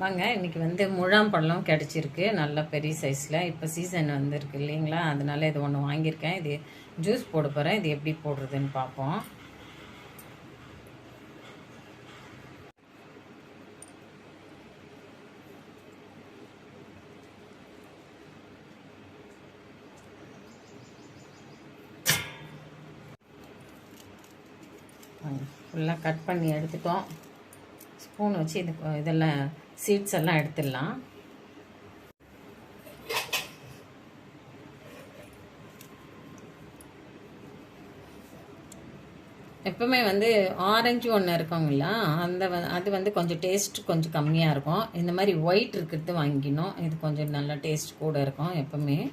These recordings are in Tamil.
வாங்க இன்னைக்கு வந்து முழாம்பழம் கிடச்சிருக்கு நல்ல பெரிய சைஸில் இப்போ சீசன் வந்துருக்கு இல்லைங்களா? அதனால இது ஒன்று வாங்கியிருக்கேன். இது ஜூஸ் போட போகிறேன் இது எப்படி போடுறதுன்னு பார்ப்போம். ஃபுல்லாக கட் பண்ணி எடுத்துட்டோம். ஸ்பூன் வச்சு இது இதெல்லாம் சீட்ஸ் எல்லாம் எடுத்துடலாம். எப்பவுமே வந்து ஆரஞ்சு ஒன்று இருக்குங்களா அந்த வ- அது வந்து கொஞ்சம் டேஸ்ட் கொஞ்சம் கம்மியாக இருக்கும். இந்த மாதிரி ஒயிட் இருக்கிறது வாங்கிக்கணும். இது கொஞ்சம் நல்ல டேஸ்ட் கூட இருக்கும் எப்பவுமே.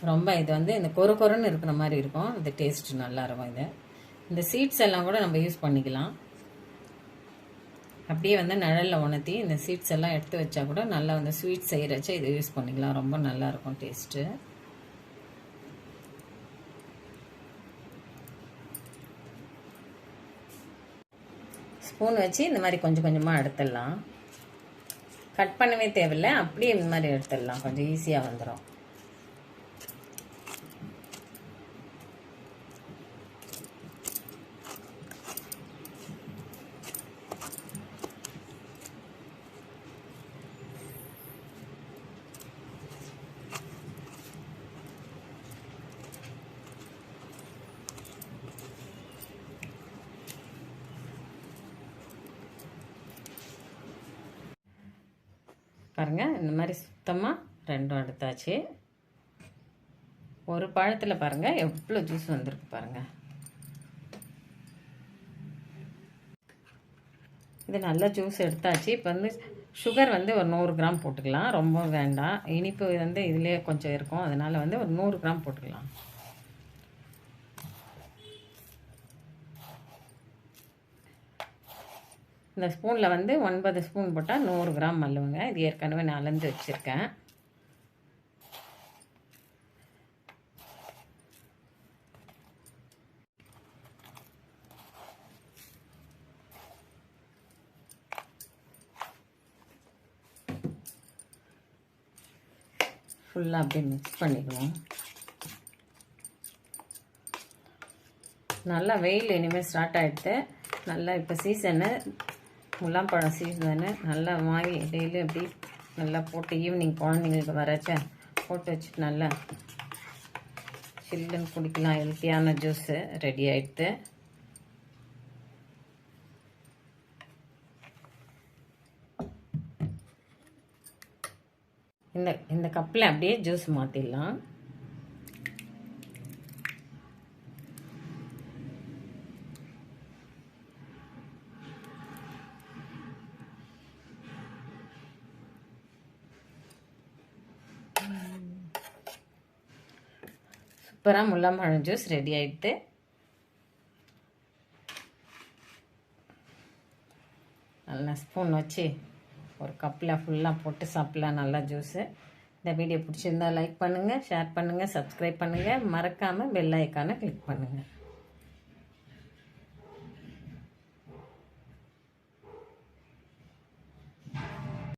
ரொம்ப இது வந்து இந்த கொரு கொரன்னு இருக்கிற மாதிரி இருக்கும். இந்த டேஸ்ட் நல்லா இருக்கும் இது. இந்த சீட்ஸ் எல்லாம் கூட நம்ம யூஸ் பண்ணிக்கலாம். அப்படியே வந்து நிழலில் உணர்த்தி இந்த சீட்ஸ் எல்லாம் எடுத்து வச்சா கூட நல்லா வந்து ஸ்வீட் செய்கிறச்ச இதை யூஸ் பண்ணிக்கலாம். ரொம்ப நல்லாயிருக்கும் டேஸ்ட்டு ஸ்பூன் வச்சு இந்த மாதிரி கொஞ்சம் கொஞ்சமாக எடுத்துடலாம். கட் பண்ணவே தேவையில்லை. அப்படியே இந்த மாதிரி எடுத்துடலாம். கொஞ்சம் ஈஸியாக வந்துடும் பாருங்கள் இந்த மாதிரி சுத்தமாக ரெண்டும் எடுத்தாச்சு ஒரு பழத்தில் பாருங்கள் எவ்வளோ ஜூஸ் வந்திருக்கு பாருங்கள் இது நல்ல ஜூஸ் எடுத்தாச்சு. இப்போ வந்து சுகர் வந்து ஒரு நூறு கிராம் போட்டுக்கலாம். ரொம்ப வேண்டாம். இனிப்பு வந்து இதுலேயே கொஞ்சம் இருக்கும். அதனால் வந்து ஒரு நூறு கிராம் போட்டுக்கலாம். இந்த ஸ்பூனில் வந்து ஒன்பது ஸ்பூன் போட்டால் நூறு கிராம் மல்லுவங்க இது ஏற்கனவே நான் அளந்து வச்சுருக்கேன். ஃபுல்லாக அப்படியே மிக்ஸ் பண்ணிடுவோம். நல்லா வெயில் இனிமேல் ஸ்டார்ட் ஆகிடுது நல்லா இப்போ சீசனு முலாம்பழம் சீசனு. நல்லா வாங்கி டெய்லி அப்படி நல்லா போட்டு ஈவினிங் குழந்தைங்களுக்கு வரச்ச போட்டு வச்சுட்டு நல்லா சில்லுன்னு குடிக்கலாம். ஹெல்த்தியான ஜூஸு ரெடி ஆகிடுது இந்த இந்த கப்பில் அப்படியே ஜூஸ் மாற்றிடலாம் சூப்பராக முள்ளம்பழம் ஜூஸ் ரெடி ஆகிட்டு நல்லா ஸ்பூன் வச்சு ஒரு கப்பில் ஃபுல்லாக போட்டு சாப்பிட்லாம் நல்லா ஜூஸு இந்த வீடியோ பிடிச்சிருந்தா லைக் பண்ணுங்கள் ஷேர் பண்ணுங்கள் சப்ஸ்கிரைப் பண்ணுங்கள் மறக்காமல் பெல் ஐக்கானை கிளிக் பண்ணுங்கள்